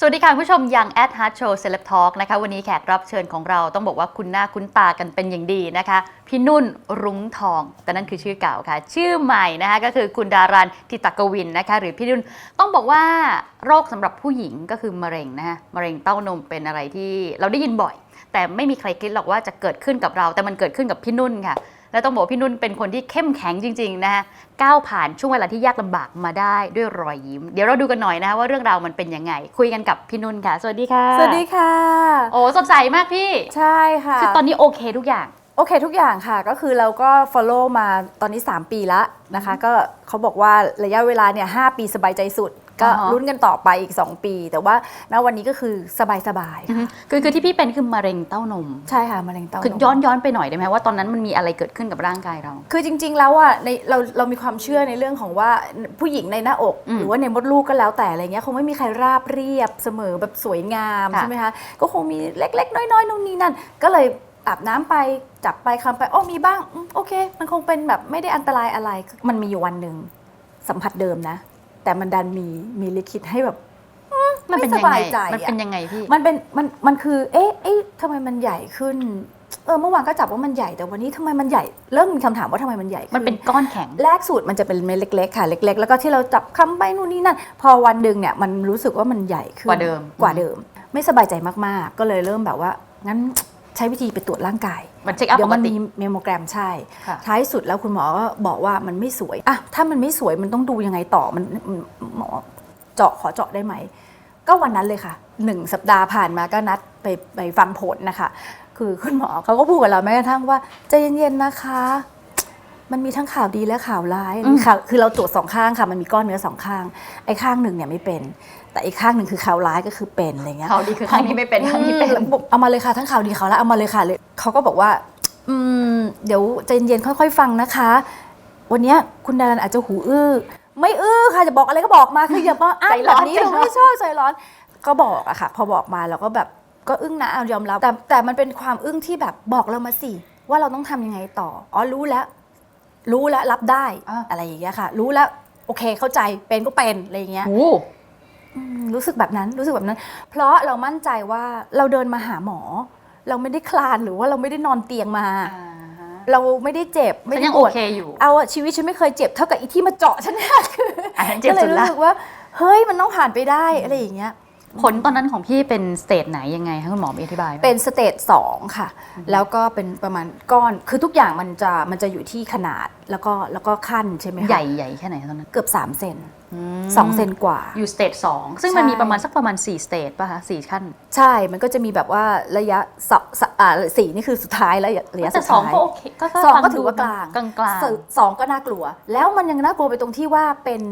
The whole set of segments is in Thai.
สวัสดีค่ะคุณผู้ชมยัง at Heart Show Celeb Talk นะคะวันนี้แขกรับเชิญของเราต้องบอกว่าคุณหน้าคุ้นตากันเป็นอย่างดีนะคะ พี่นุ่นรุ้งทอง แต่นั่นคือชื่อเก่าค่ะ ชื่อใหม่นะคะก็คือคุณดารันทิตกวินนะคะหรือพี่นุ่นต้องบอกว่าโรคสำหรับผู้หญิงก็คือมะเร็งนะคะมะเร็งเต้านมเป็นอะไรที่เราได้ยินบ่อย แต่ไม่มีใครคิดหรอกว่าจะเกิดขึ้นกับเรา แต่มันเกิดขึ้นกับพี่นุ่นค่ะ แล้วต้องบอกว่าพี่นุ่นเป็นคนที่เข้มแข็งจริงๆนะคะก้าวผ่านช่วงเวลาที่ยากลำบากมาได้ด้วยรอยยิ้ม เดี๋ยวเราดูกันหน่อยนะคะว่าเรื่องราวมันเป็นยังไง คุยกันกับพี่นุ่นค่ะ สวัสดีค่ะ สวัสดีค่ะ โอ้สดใสมากพี่ ใช่ค่ะ คือตอนนี้โอเคทุกอย่าง โอเคทุกอย่างค่ะก็คือเราก็ follow มาตอนนี้ 3 ปีแล้วนะคะ ก็เขาบอกว่าระยะเวลาเนี่ยหปีสบายใจสุด ก็อ่าฮะ ลุ้นกันต่อไปอีก 2 ปี แต่ว่าณวันนี้ก็คือสบายสบายๆอือค่ะฮึคือคือที่พี่เป็นคือมะเร็งเต้านม ใช่ค่ะมะเร็งเต้านมคือย้อนย้อนไปหน่อยได้ไหมว่าตอนนั้นมันมีอะไรเกิดขึ้นกับร่างกายเรา คือจริงๆ แล้วอะในเราเรามีความเชื่อในเรื่องของว่าผู้หญิงในหน้าอก อืมหรือว่าในมดลูกก็แล้วแต่อะไรเงี้ยคงไม่มีใครราบเรียบเสมอแบบสวยงามค่ะ ใช่ไหมคะก็คงมีเล็กๆ น้อยๆนู่นนี่นั่น ก็เลย อาบน้ำไปจับไปคำไปอ๋อมีบ้างอืมโอเค มันคงเป็นแบบไม่ได้อันตรายอะไร มันมีอยู่วันหนึ่งสัมผัสเดิมนะ แต่มันดันมีมีลิขิตให้แบบมันเป็นไม่ยังสไงบายใจมันอะ เป็นยังไงพี่ มันเป็นมันมันคือ เอ๊ะเอ๊ะทำไมมันใหญ่ขึ้น เออเมื่อวานก็จับว่ามันใหญ่แต่วันนี้ทำไมมันใหญ่ เริ่มมีคำถามว่าทำไมมันใหญ่ขึ้มันเป็นก้อนแข็ง แรกสูตรมันจะเป็นเม็ดเล็ก ๆ ค่ะ เล็ก ๆ แล้วก็ที่เราจับคำไปนู่นนี่นั่น พอวันหนึ่งเนี่ยมันรู้สึกว่ามันใหญ่ขึ้นกว่าเดิม กว่าเดิม ไม่สบายใจมากๆ ก็เลยเริ่มแบบว่างั้น ใช้วิธีไปตรวจร่างกายมันเช็คอัพเดี๋ยปวกมันติ มีเมมโมแกรมใช่ ค่ะ ท้ายสุดแล้วคุณหมอก็บอกว่ามันไม่สวยอะถ้ามันไม่สวยมันต้องดูยังไงต่อมันมันหมอเจาะขอเจาะได้ไหม ก็วันนั้นเลยค่ะหนึ่งสัปดาห์ผ่านมาก็นัดไปไปฟังผลนะคะ คือคุณหมอเขาก็พูดกับเราแม้กระทั่งว่าใจเย็นๆนะคะ มันมีทั้งข่าวดีและข่าวร้ายอืมข่าวคือเราตรวจสองข้างค่ะ มันมีก้อนเนื้อสองข้าง ไอ้ข้างหนึ่งเนี่ยไม่เป็น แต่อีกข้างหนึ่งคือข่าวร้ายก็คือเป็นอะไรเงี้ยเขาดีคือครั้งนี้ไม่เป็นครั้งนี้เป็นอืมเอามาเลยค่ะทั้งข่าวดีข่าวร้ายเอามาเลยค่ะเลยเขาก็บอกว่า อืม เดี๋ยวใจเย็นๆค่อย ๆ ฟังนะคะ วันเนี้ยคุณดารันอาจจะหูอื้อไม่อื้อค่ะจะบอกอะไรก็บอกมาคืออย่ามาอ้างใจแบร้อบนนี้ใจเราร้อนไม่ชอบใจร้อน ก็บอกอะค่ะ พอบอกมาเราก็แบบก็อึ้งนะเอายอมรับแต่แต่มันเป็นความอึ้งที่แบบบอกเรามาสิว่าเราต้องทำยังไงต่ออ๋อรู้แล้ว รู้แล้วรับได้อะ อะไรอย่างเงี้ยค่ะ รู้แล้วโอเคเข้าใจเป็นก็เป็นอะไรอย่างเงี้ยโอ้ อืมรู้สึกแบบนั้นรู้สึกแบบนั้น เพราะเรามั่นใจว่าเราเดินมาหาหมอ เราไม่ได้คลานหรือว่าเราไม่ได้นอนเตียงมาอ่าฮะเราไม่ได้เจ็บไม่ฉันได้ยังปโอวด เคอยู่เอาอะชีวิตฉันไม่เคยเจ็บเท่ากับอีที่มาเจาะฉันเนี่ยคือ อันนั้นเจ็บก็เลยสุดรู้ละ สึกว่า เฮ้ยมันต้องผ่านไปได้อะไรอย่างเงี้ย ผลตอนนั้นของพี่เป็นสเตจไหนยังไงคะคุณหมอมีอธิบายไหม เป็นสเตจสองค่ะ แล้วก็เป็นประมาณก้อน คือทุกอย่างมันจะมันจะอยู่ที่ขนาดแล้วก็แล้วก็ขั้นใช่ไหมคะใหญ่ใหญ่แค่ไหนตอนนั้นเกือบ3เซนมสองเซนกว่า อยู่สเตจสองซึ่งมันใช่มีประมาณสักประมาณ4สเตจป่ะคะสี่ขั้นใช่ มันก็จะมีแบบว่าระยะสองสอ่าสี่นี่คือสุดท้ายแล้วระยะแต่สุดสองท้ายก็โอเคก็สองก็ฟัถือว่ากลางกลางกลางสสองก็น่ากลัว แล้วมันยังน่ากลัวไปตรงที่ว่าเป็น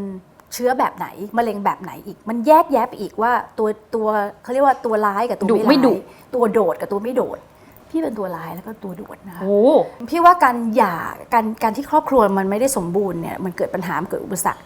เชื้อแบบไหนมะเร็งแบบไหนอีก มันแยกแยะไปอีกว่าตัวตัวเขาเรียกว่าตัวร้ายกับตัวดุไม่ไม่ร้ายดุตัวโดดกับตัวไม่โดด พี่เป็นตัวร้ายแล้วก็ตัวโดดนะคะโอ้พี่ว่าการหย่าการการที่ครอบครัวมันไม่ได้สมบูรณ์เนี่ยมันเกิดปัญหามันเกิดอุปสรรค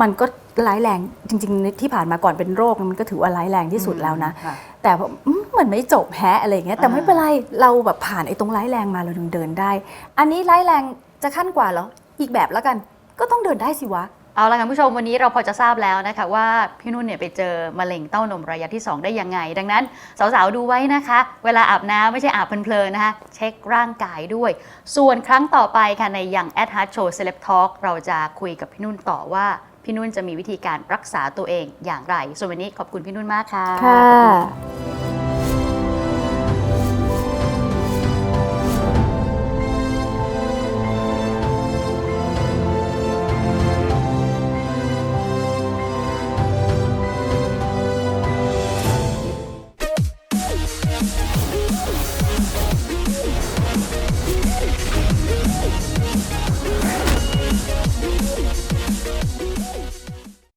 มันก็ร้ายแรงจริง ๆ ที่ผ่านมาก่อนเป็นโรคมันก็ถือว่าร้ายแรงที่สุดแล้วนะค่แต่แบบอืมมันไม่จบแฮะอะไรอย่างเงี้ยแต่อ่าไม่เป็นไรเราแบบผ่านไอ้ตรงร้ายแรงมาเราถึงเดินได้ อันนี้ร้ายแรงจะขั้นกว่าเหรออีกแบบแล้วกันก็ต้องเดินได้สิวะ เอาละค่ะคุณผู้ชมวันนี้เราพอจะทราบแล้วนะคะว่าพี่นุ่นเนี่ยไปเจอมะเร็งเต้านมระยะที่ 2 ได้ยังไง ดังนั้น สาวๆ ดูไว้นะคะ เวลาอาบน้ำไม่ใช่อาบเพลินๆนะคะเช็คร่างกายด้วย ส่วนครั้งต่อไปค่ะในยัง at heart show celeb talk เราจะคุยกับพี่นุ่นต่อว่าพี่นุ่นจะมีวิธีการรักษาตัวเองอย่างไรส่วนวันนี้ขอบคุณพี่นุ่นมากค่ะค่ะ